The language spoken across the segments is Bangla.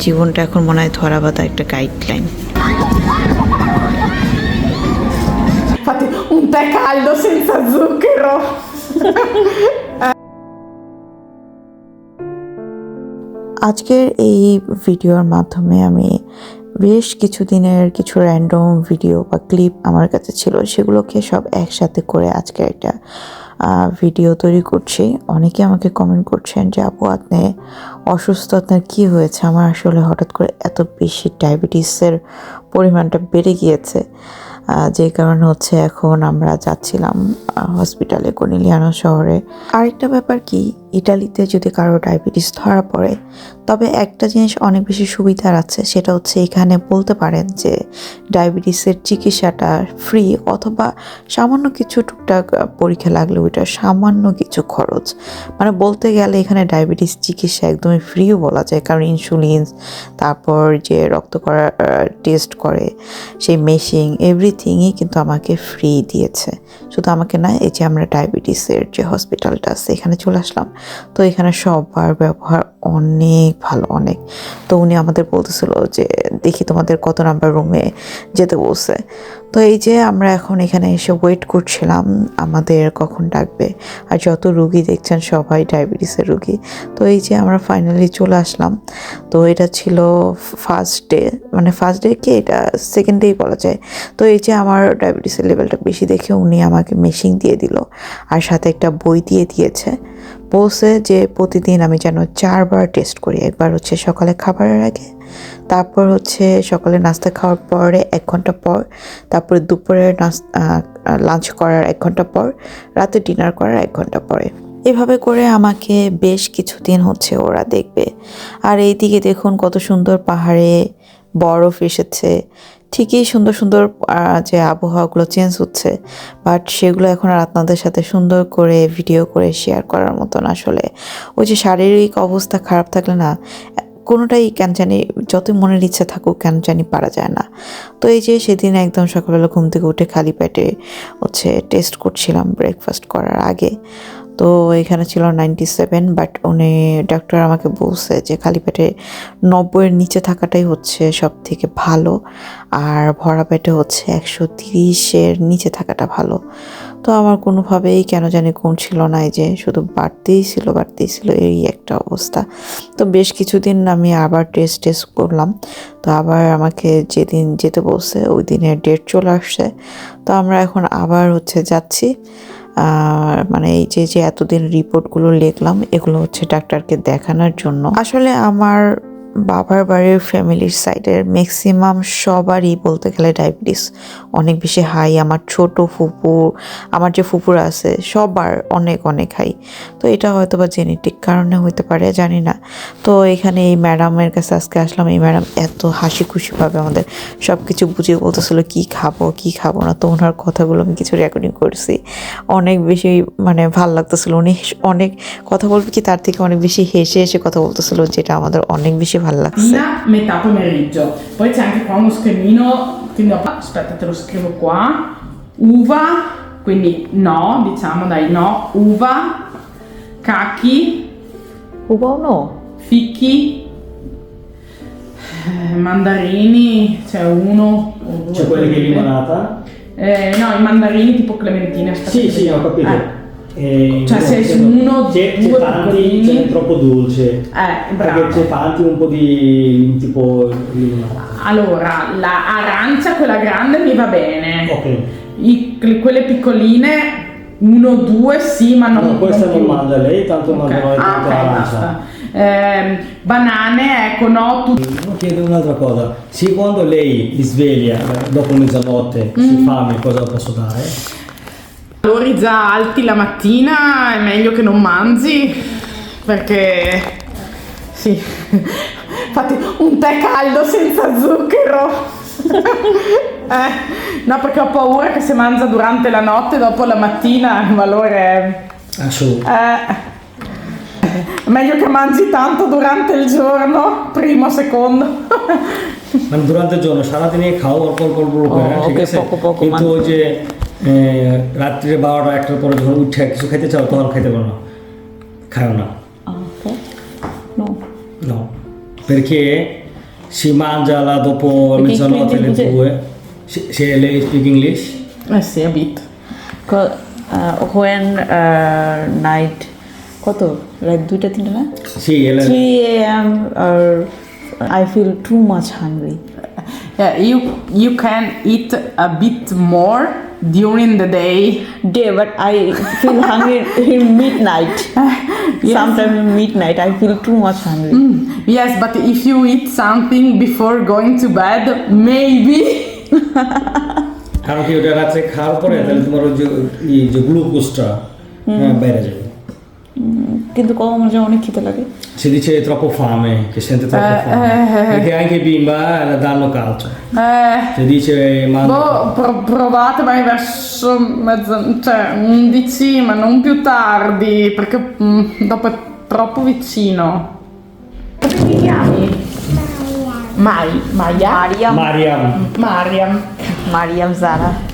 জীবনটা এখন মনে হয় ধরা বাঁধা একটা guideline un tè caldo senza zucchero. আজকের এই ভিডিওর মাধ্যমে আমি বেশ কিছু দিনের কিছু র্যান্ডম ভিডিও বা ক্লিপ আমার কাছে ছিল সেগুলোকে সব একসাথে করে আজকে একটা ভিডিও তৈরি করছি। অনেকে আমাকে কমেন্ট করছেন যে, আপু, আপনি অসুস্থ, আপনার কী হয়েছে? আমার আসলে হঠাৎ করে এত বেশি ডায়াবেটিসের পরিমাণটা বেড়ে গিয়েছে। যে কারণে হচ্ছে এখন আমরা যাচ্ছিলাম হসপিটালে কনিলিয়ানো শহরে। আরেকটা ব্যাপার কি, ইটালিতে যদি কারও ডায়াবেটিস ধরা পড়ে, তবে একটা জিনিস অনেক বেশি সুবিধার আছে, সেটা হচ্ছে এখানে বলতে পারেন যে ডায়াবেটিসের চিকিৎসাটা ফ্রি অথবা সামান্য কিছু টুকটাক পরীক্ষা লাগলে ওইটা সামান্য কিছু খরচ। মানে বলতে গেলে এখানে ডায়াবেটিস চিকিৎসা একদমই ফ্রিও বলা যায়, কারণ ইনসুলিন তারপর যে রক্ত করার টেস্ট করে, সেই মেশিন এভরিথিংই কিন্তু আমাকে ফ্রি দিয়েছে। শুধু আমাকে না এই যে আমরা ডায়াবেটিসের যে হসপিটালটা আছে, এখানে চলে আসলাম। তো এখানে সবার ব্যবহার অনেক ভালো, অনেক। তো উনি আমাদের বলতেছিল যে, দেখি তোমাদের কত নাম্বার রুমে যেতে বলছে। তো এই যে আমরা এখন এখানে এসে ওয়েট করছিলাম, আমাদের কখন ডাকবে? আর যত রুগী দেখছেন সবাই ডায়াবেটিসের রুগী। তো এই যে আমরা ফাইনালি চলে আসলাম। তো এটা ছিল ফার্স্ট ডে মানে ফার্স্ট ডে কি এটা? সেকেন্ড ডেই বলা যায়। তো এই যে আমার ডায়াবেটিসের লেভেলটা বেশি দেখে উনি আমাকে মেশিন দিয়ে দিল। আর সাথে একটা বই দিয়ে দিয়েছে। বলছে যে প্রতিদিন আমি যেন চারবার টেস্ট করি। একবার হচ্ছে সকালে খাবারের আগে, তারপর হচ্ছে সকালে নাস্তা খাওয়ার পরে এক ঘণ্টা পর, তারপরে দুপুরে লাঞ্চ করার এক ঘণ্টা পর, রাতে ডিনার করার এক ঘণ্টা পরে। এভাবে করে আমাকে বেশ কিছুদিন হচ্ছে ওরা দেখবে। আর এইদিকে দেখুন কত সুন্দর পাহাড়ে বরফ এসেছে। ঠিকই সুন্দর সুন্দর যে আবহাওয়াগুলো চেঞ্জ হচ্ছে বাট সেগুলো এখন আর আপনাদের সাথে সুন্দর করে ভিডিও করে শেয়ার করার মতন আসলে। ওই যে শারীরিক অবস্থা খারাপ থাকলে না, কোনোটাই কেন জানি, যতই মনের ইচ্ছা থাকুক কেন জানি পারা যায় না। তো এই যে সেদিন একদম সকালবেলা ঘুম থেকে উঠে খালি পেটে হচ্ছে টেস্ট করছিলাম ব্রেকফাস্ট করার আগে। তো এখানে ছিল নাইনটি সেভেন বাট উনি ডাক্তার আমাকে বলছে যে খালি পেটে নব্বইয়ের নিচে থাকাটাই হচ্ছে সব থেকে ভালো, আর ভরা পেটে হচ্ছে একশো তিরিশের নিচে থাকাটা ভালো। তো আমার কোনোভাবেই কেন জানি কোন কমছিল না যে শুধু বাড়তেই ছিল বাড়তেই ছিল, এই একটা অবস্থা। তো বেশ কিছুদিন আমি আবার টেস্ট টেস্ট করলাম, তো আবার আমাকে যেদিন যেতে বলছে ওই দিনের ডেট চলে আসছে। তো আমরা এখন আবার হচ্ছে যাচ্ছি। মানে এই যে যে এতদিন রিপোর্টগুলো লিখলাম এগুলো হচ্ছে ডাক্তারকে দেখানোর জন্য। আসলে আমার বাবার বাড়ির ফ্যামিলির সাইডের ম্যাক্সিমাম সবারই বলতে গেলে ডায়াবেটিস। অনেক বেশি হাই, আমার ছোট ফুপু আমার যে ফুপুরা আছে, সবার অনেক অনেক হাই। তো এটা হয়তো বা জেনেটিক কারণে হতে পারে, জানি না। তো এখানে এই ম্যাডামের কাছে আজকে আসলাম, এই ম্যাডাম এত হাসি খুশিভাবে আমাদের সব কিছু বুঝিয়ে বলতেছিল, কি খাব কি খাব না? তো ওনার কথাগুলো আমি কিছু রেকর্ডিং করছি। অনেক বেশি মানে ভালো লাগতেছিল। উনি অনেক কথা বলবে কি, তার থেকে অনেক বেশি হেসে হেসে কথা বলতেছিল, যেটা আমাদের অনেক বেশি va alla fine. metà pomeriggio. Poi c'è anche qua uno schermino. quindi aspetta te lo scrivo qua, uva, quindi no, diciamo dai no, uva, cacchi. uva o no, Ficchi. Eh, mandarini, c'è cioè uno. C'è quelli che limonata? Eh, no, i mandarini tipo clementine. Sì, sì, ho capito. Eh. E Cioè, se c'è- uno, c'è, due c'è tanti, c'è troppo dolce. eh, Perché bravo. c'è tanti un po' di tipo. Allora, la arancia, quella grande mi va bene. Ok. I- quelle piccoline, uno, due, sì, ma non No, questa non più. manda lei, tanto Ok. manda noi Ah, tanta ok, arancia. Ehm, banane, ecco, no, tu- chiedere un'altra cosa. Sì, quando lei si sveglia eh, dopo mezzanotte, Mm. si fame, cosa posso dare? valori già alti la mattina, è meglio che non mangi, perché sì. Fate un tè caldo senza zucchero. Eh, no, perché ho paura che se mangia durante la notte, dopo la mattina il valore è... Assolutamente. Eh, meglio che mangi tanto durante il giorno, primo, secondo. মানে durante il giorno সারাদিনে খাও অল্প অল্প অল্প অল্প করে ও, ঠিক ওকে, আছে পকো, পকো, কিন্তু মানে- ওই যে এ, রাত্রে বারোটা একটার পরে যখন উঠে কিছু খেতে চাও তখন খেতে পারো না। খায়ও না। সীমা জ্বালা দোপর সে এলে স্পিক ইংলিশ সে বিত হোয়েন নাইট কত? রাত দুইটা তিনটা না? C three M R I feel too much hungry you you can eat a more during the day. Day, but I feel hungry in midnight. Yes. Sometimes in midnight I feel too much hungry. Yes, but if you eat something before going to bed, maybe. কারণ কি ওটা রাত্রে খাওয়ার পরে তাহলে তোমার ওই যে এই যে গ্লুকোজটা হ্যাঁ বাইরে যাবে Quindi qua mangiamo un'occhiata chita laghi. Si dice troppo fame, che sente troppo eh, fame. Eh, eh, eh. Perché anche i bimba eh, la danno calcio. Eh. Si dice mangia. Boh, pro- provate magari verso mezzanotte, cioè 11, ma non più tardi, perché mh, dopo è troppo vicino. Come ti chiami? Mai, Maia. Mariam. Mariam. Mariam. Mariam Zara.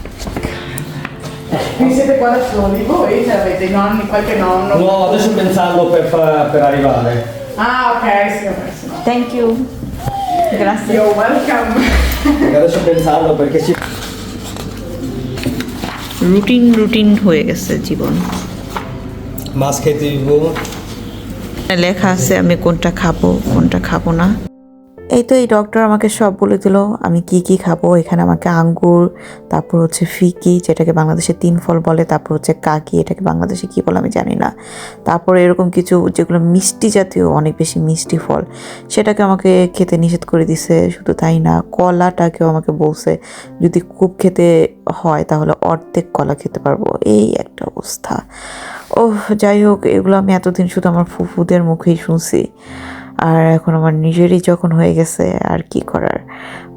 Vi siete qua da soli voi? Cioè avete i nonni, qualche nonno? No, adesso pensando per, fa- per arrivare. Ah, ok, sì, vabbè, sì, no. Thank you gracias You're welcome. Perché adesso pensando perché si... routine routine হয়ে গেছে জীবন Mask TV. লেখা আছে আমি কোনটা খাবো কোনটা খাবো না এই তো এই ডক্টর আমাকে সব বলে দিল, আমি কি কি খাব, এখানে আমাকে আঙ্গুর, তারপর হচ্ছে ফিকি, যেটাকে বাংলাদেশে তিন ফল বলে, তারপর হচ্ছে কাকি, এটাকে বাংলাদেশে কি বলে আমি জানি না। তারপর এরকম কিছু যেগুলো মিষ্টি জাতীয়, অনেক বেশি মিষ্টি ফল, সেটাকে আমাকে খেতে নিষেধ করে দিছে, শুধু তাই না, কলাটাকেও আমাকে বলছে, যদি খুব খেতে হয় তাহলে অর্ধেক কলা খেতে পারব, এই একটা অবস্থা। ও যাই হোক, এগুলো আমি এতদিন শুধু আমার ফুফুদের মুখেই শুনছি। আর এখন আমার নিজেরই যখন হয়ে গেছে আর কি করার?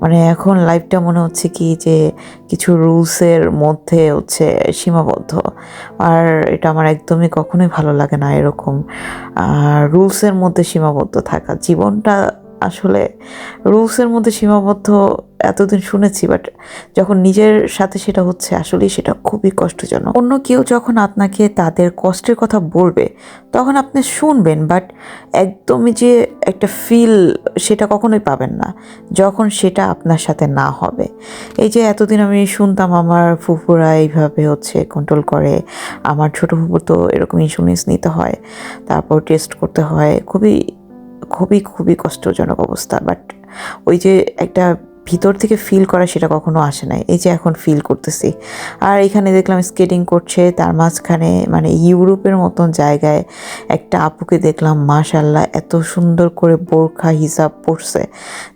মানে এখন লাইফটা মনে হচ্ছে কি যে কিছু রুলসের মধ্যে হচ্ছে সীমাবদ্ধ। আর এটা আমার একদমই কখনোই ভালো লাগে না এরকম। রুলসের মধ্যে সীমাবদ্ধ থাকা। জীবনটা আসলে রুলসের মধ্যে সীমাবদ্ধ এতদিন শুনেছি বাট যখন নিজের সাথে সেটা হচ্ছে, আসলেই সেটা খুবই কষ্টজনক। অন্য কেউ যখন আপনাকে তাদের কষ্টের কথা বলবে, তখন আপনি শুনবেন বাট একদমই যে একটা ফিল সেটা কখনোই পাবেন না, যখন সেটা আপনার সাথে না হবে। এই যে এতদিন আমি শুনতাম, আমার ফুফুরা এইভাবে হচ্ছে কন্ট্রোল করে, আমার ছোট ফুফু তো এরকম ইন্স্যুরেন্স নিতে হয়, তারপর টেস্ট করতে হয়, খুবই খুবই খুবই কষ্টজনক অবস্থা। বাট ওই যে একটা ভিতর থেকে ফিল করা সেটা কখনো আসে নাই। এই যে এখন ফিল করতেছি। আর এখানে দেখলাম স্কেটিং করছে, তার মাঝখানে মানে ইউরোপের মতন জায়গায় একটা আপুকে দেখলাম মাশাল্লাহ এত সুন্দর করে বোরখা হিসাব পড়ছে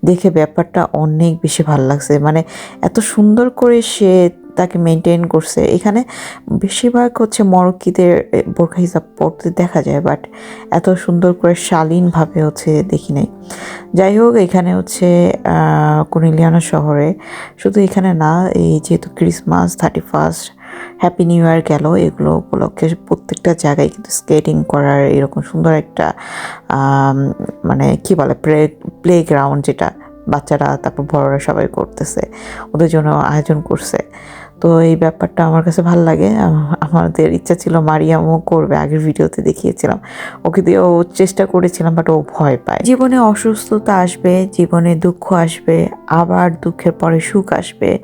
দেখে ব্যাপারটা অনেক বেশি ভালো লাগছে। মানে এত সুন্দর করে সে তাকে মেনটেন করছে। এখানে বেশিরভাগ হচ্ছে মরক্কিদের বোরখা হিসাব পড়তে দেখা যায় বাট এত সুন্দর করে শালীনভাবে হচ্ছে দেখি নাই। যাই হোক, এখানে হচ্ছে কুনিলিয়ানা শহরে শুধু এখানে না, এই যেহেতু Christmas thirty first happy new year গেল, এগুলো উপলক্ষে প্রত্যেকটা জায়গায় কিন্তু স্কেটিং করার এরকম সুন্দর একটা মানে কি বলে, প্লে প্লে গ্রাউন্ড যেটা বাচ্চারা, তারপর বড়রা সবাই করতেছে, ওদের জন্য আয়োজন করছে। তো এই ব্যাপারটা আমার কাছে ভালো লাগে। আমাদের ইচ্ছা ছিল মারিয়ামও করবে, আগের ভিডিওতে দেখিয়েছিলাম। ওকে দিয়ে ও চেষ্টা করেছিলাম বাট ও ভয় পায়। জীবনে অসুস্থতা আসবে, জীবনে দুঃখ আসবে, আবার দুঃখের পরে সুখ আসবে।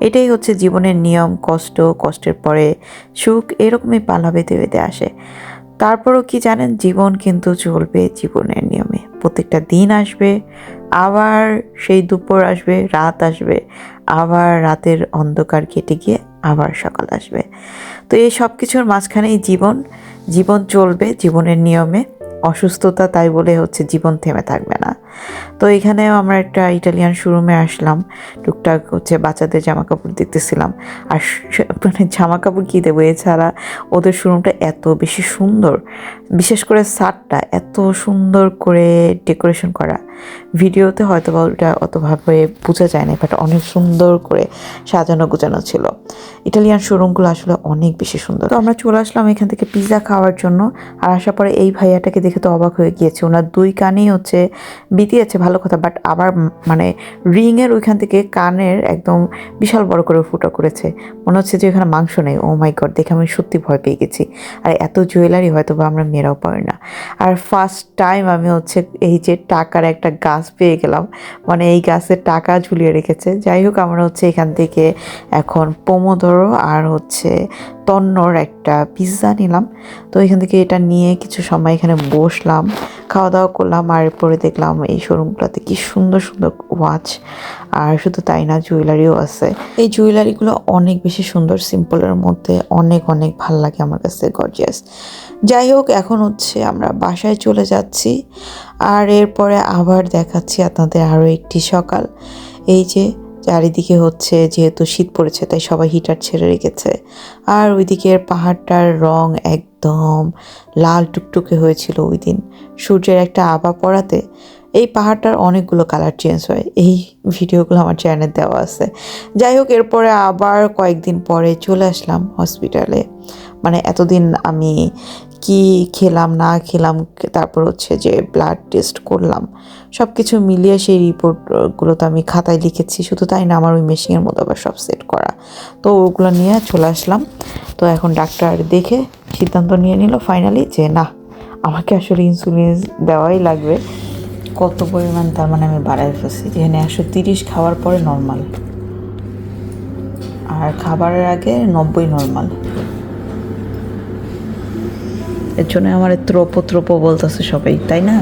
এটাই হচ্ছে জীবনের নিয়ম, কষ্ট, কষ্টের পরে সুখ, এরকমই পালা বেঁধে বেঁধে আসে। তারপরও কি জানেন, জীবন কিন্তু চলবে জীবনের নিয়মে। প্রত্যেকটা দিন আসবে, আবার সেই দুপুর আসবে, রাত আসবে। আবার রাতের অন্ধকার কেটে গিয়ে আবার সকাল আসবে। তো এই সব কিছুর মাঝখানেই জীবন জীবন চলবে জীবনের নিয়মে। অসুস্থতা তাই বলে হচ্ছে জীবন থেমে থাকবে না। তো এখানেও আমরা একটা ইটালিয়ান শোরুমে আসলাম। টুকটাক হচ্ছে বাচ্চাদের জামা কাপড় দেখতেছিলাম। আর মানে জামা কাপড় কী দেবো? এছাড়া ওদের শোরুমটা এত বেশি সুন্দর। বিশেষ করে শার্টটা এত সুন্দর করে ডেকোরেশন করা। ভিডিওতে হয়তো বা ওটা অতভাবে বোঝা যায় না বাট অনেক সুন্দর করে সাজানো গোছানো ছিল। ইটালিয়ান শোরুমগুলো আসলে অনেক বেশি সুন্দর। তো আমরা চলে আসলাম এখান থেকে পিৎজা খাওয়ার জন্য। আর আসার পরে এই ভাইয়াটাকে দেখে তো অবাক হয়ে গিয়েছে। ওনার দুই কানেই হচ্ছে বিতি আছে ভালো কথা বাট আবার মানে রিংয়ের ওইখান থেকে কানের একদম বিশাল বড় করে ফুটো করেছে। মনে হচ্ছে যে এখানে মাংস নেই। ও মাই গড দেখে আমি সত্যি ভয় পেয়ে গেছি। আর, এত জুয়েলারি হয়তো বা আমরা মেয়েরাও পারি না। আর ফার্স্ট টাইম আমি হচ্ছে এই যে টাকার একটা গাছ পেয়ে গেলাম। মানে এই গাছের টাকা ঝুলিয়ে রেখেছে। যাই হোক, আমরা হচ্ছে এখান থেকে এখন পোমোদরো আর হচ্ছে তন্নর একটা পিৎজা নিলাম। তো এখান থেকে এটা নিয়ে কিছু সময় এখানে বসলাম খাওয়া দাওয়া করলাম আর এরপরে দেখলাম এই শোরুমগুলোতে কি সুন্দর সুন্দর ওয়াচ আর শুধু তাই না জুয়েলারিও আছে। এই জুয়েলারিগুলো অনেক বেশি সুন্দর সিম্পলের মধ্যে অনেক অনেক ভালো লাগে আমার কাছে গর্জিয়াস যাই হোক, এখন হচ্ছে আমরা বাসায় চলে যাচ্ছি। আর এরপরে আবার দেখাচ্ছি আপনাদের আরও একটি সকাল। এই যে চারিদিকে হচ্ছে যেহেতু শীত পড়েছে, তাই সবাই হিটার ছেড়ে রেখেছে। আর ওইদিকের পাহাড়টার রং একদম লাল টুকটুকে হয়েছিল ওই দিন। সূর্যের একটা আভা পড়াতে এই পাহাড়টার অনেকগুলো কালার চেঞ্জ হয়। এই ভিডিওগুলো আমার চ্যানেলে দেওয়া আছে। যাই হোক, এরপরে আবার কয়েকদিন পরে চলে আসলাম হসপিটালে মানে এতদিন আমি কি খেলাম, না খেলাম, তারপর হচ্ছে যে ব্লাড টেস্ট করলাম। সব কিছু মিলিয়ে সেই রিপোর্টগুলো তো আমি খাতায় লিখেছি, শুধু তাই না আমার ওই মেশিনের মতো আবার সব সেট করা। তো ওগুলো নিয়ে চলে আসলাম। তো এখন ডাক্তার দেখে সিদ্ধান্ত নিয়ে নিল ফাইনালি যে না, আমাকে আসলে ইনসুলিন দেওয়াই লাগবে। কত পরিমাণ তার মানে আমি বাড়াই ফেলছি, যেখানে একশো তিরিশ খাওয়ার পরে নর্মাল আর খাবারের আগে নব্বই নর্মাল এর জন্য আমার ত্রোপো ত্রোপো বলতেছে সবাই তাই না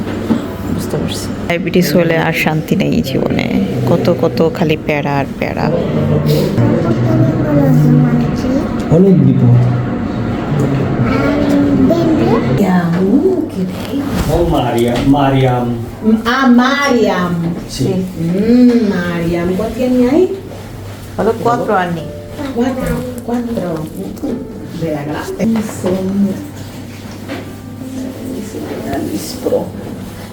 বুঝতে পারছি ডায়াবেটিস হলে আর শান্তি নেই জীবনে কত কত খালি প্যারা আর প্যারা অনেক বিপদ মারিয়াম Ah, Mariam. জি Mm, Mariam. Quanti anni hai? হলো কোয়াত্রো আনি Quattro. Quattro. Bella grazie. Lispro.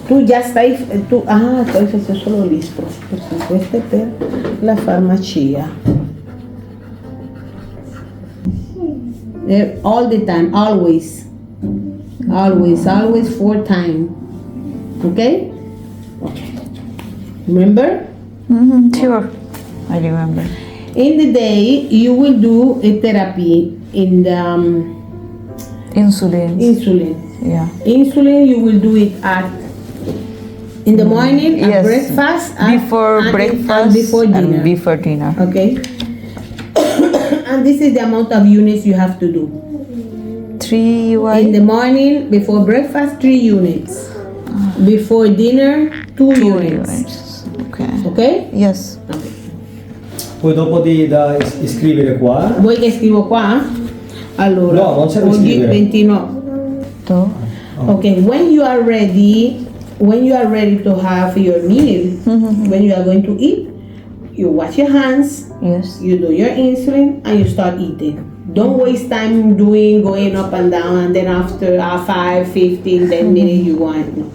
Tú ya está eh, tú, ah, entonces es solo Lispro. Por supuesto, la farmacia. Eh, all the time, always. Always, always four time. Okay? Okay. Remember? Mm -hmm, sure. I remember. In the day, you will do a therapy in the um, insulin. Insulin. Yeah. Insulin, you will do it at in the morning at yes. breakfast and, before and breakfast and before dinner. And before dinner. Okay. and this is the amount of units you have to do. Three what? In the morning before breakfast, three units. Before dinner, two, two units. units. Okay. Okay? Yes. Okay. Poi dopo di da iscrivere qua. Vuoi che scrivo qua? Allora, no, non serve scrivere. 29. Okay, when you are ready, when you are ready to have your meal, mm-hmm. when you are going to eat, you wash your hands, yes. you do your insulin, and you start eating. Don't mm-hmm. waste time doing going up and down, and then after uh, 5, 15, 10 mm-hmm. minutes, you want.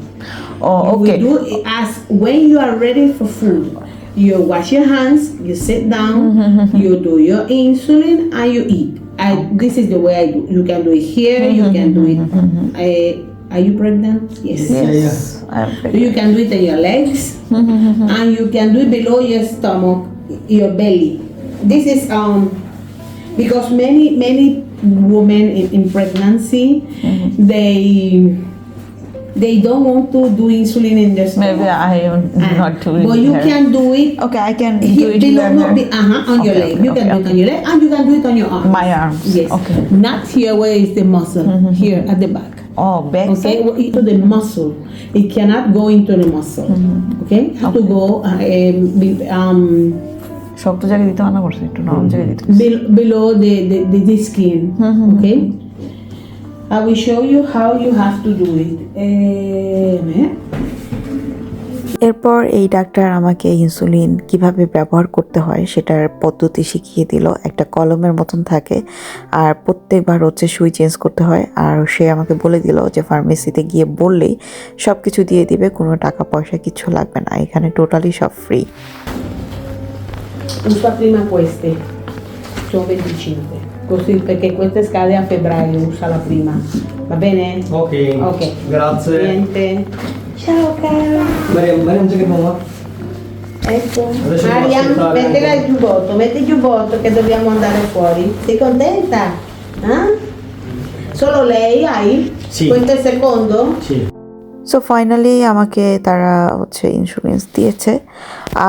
Oh, okay. Do as when you are ready for food, you wash your hands, you sit down, you do your insulin, and you eat. I, this is the way I do. you can do it here, mm-hmm, you can do it. Mm-hmm. I, are you pregnant? Yes. Yes. yes. You can do it in your legs, and you can do it below your stomach, your belly. This is um because many many women in, in pregnancy, they they don't want to do insulin in their stomach. Maybe I am Ah, not doing But you here. can do it Okay, I can do here, it below, here. no, be, uh-huh, on your Okay, leg. okay, You can okay, do it on your leg, and you can do it on your arms. My arms, Yes. okay. Not here where is the muscle. Here at the back. Oh, back Okay, side? well, into the muscle. It cannot go into the muscle. Okay, have to go uh, um, be- um, শক্ত জায়গায় দিতে মানা করছে একটু নরম জায়গায় দিতে বলছে। be- below the, the, the, the skin. Okay, I will show you how you have to do it. Eh? এরপর এই ডাক্তার আমাকে ইনসুলিন কীভাবে ব্যবহার করতে হয় সেটার পদ্ধতি শিখিয়ে দিল একটা কলমের মতন থাকে আর প্রত্যেকবার হচ্ছে সুই চেঞ্জ করতে হয় আর সে আমাকে বলে দিল যে ফার্মেসিতে গিয়ে বললেই সব কিছু দিয়ে দিবে কোনো টাকা পয়সা কিছু লাগবে না এখানে টোটালি সব free Usa prima queste, sono 25. Così perché queste scade a febbraio, usa la prima. Va bene? ok Ok. grazie Niente. Ciao caro. Mariam, Mariam sakit mo nga? Ecco. Adesso devo Mariam, mettila il giubbotto, metti il giubbotto che dobbiamo andare fuori. Sei contenta? Eh? Solo lei hai? Sì. Questo è il secondo? Sì. So finally আমাকে তারা হচ্ছে ইন্স্যুরেন্স দিয়েছে।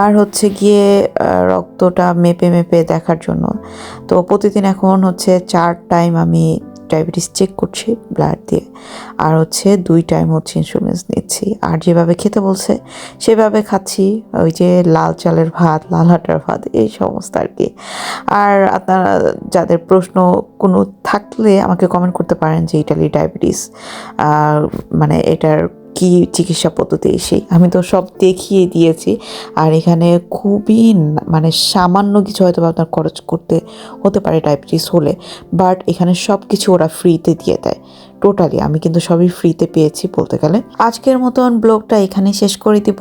আর হচ্ছে গিয়ে রক্তটা মেপে মেপে দেখার জন্য। তো প্রতিদিন এখন হচ্ছে চার টাইম আমি ডায়াবেটিস চেক করছি ব্লাড দিয়ে। আর হচ্ছে দুই টাইম হচ্ছে ইন্স্যুরেন্স নিচ্ছি। আর যেভাবে খেতে বলছে, সেভাবে খাচ্ছি। ওই যে লাল চালের ভাত, লাল আটার ভাত, এই সমস্ত আর কি। আর আপনারা যাদের প্রশ্ন কোনো থাকলে আমাকে কমেন্ট করতে পারেন যে ইটালি ডায়াবেটিস মানে এটার কি চিকিৎসা পদ্ধতি সেই, আমি তো সব দেখিয়ে দিয়েছি। আর এখানে খুবই মানে সামান্য কিছু হয়তো আপনার খরচ করতে, হতে পারে ডায়াবেটিস হলে। বাট এখানে সব কিছু ওরা ফ্রিতে দিয়ে দেয়। টোটালি আমি কিন্তু সবই ফ্রিতে পেয়েছি বলতে গেলে। আজকের মতন ব্লগটা এখানে শেষ করে দিব।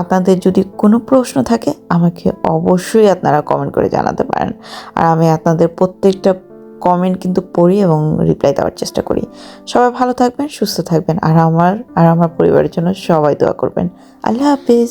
আপনাদের যদি কোনো প্রশ্ন থাকে, আমাকে অবশ্যই আপনারা কমেন্ট করে জানাতে পারেন। আর আমি আপনাদের প্রত্যেকটা কমেন্ট কিন্তু পড়ি এবং রিপ্লাই দেওয়ার চেষ্টা করি। সবাই ভালো থাকবেন, সুস্থ থাকবেন, আর আমার আর আমার পরিবারের জন্য সবাই দোয়া করবেন। আল্লাহ হাফিজ।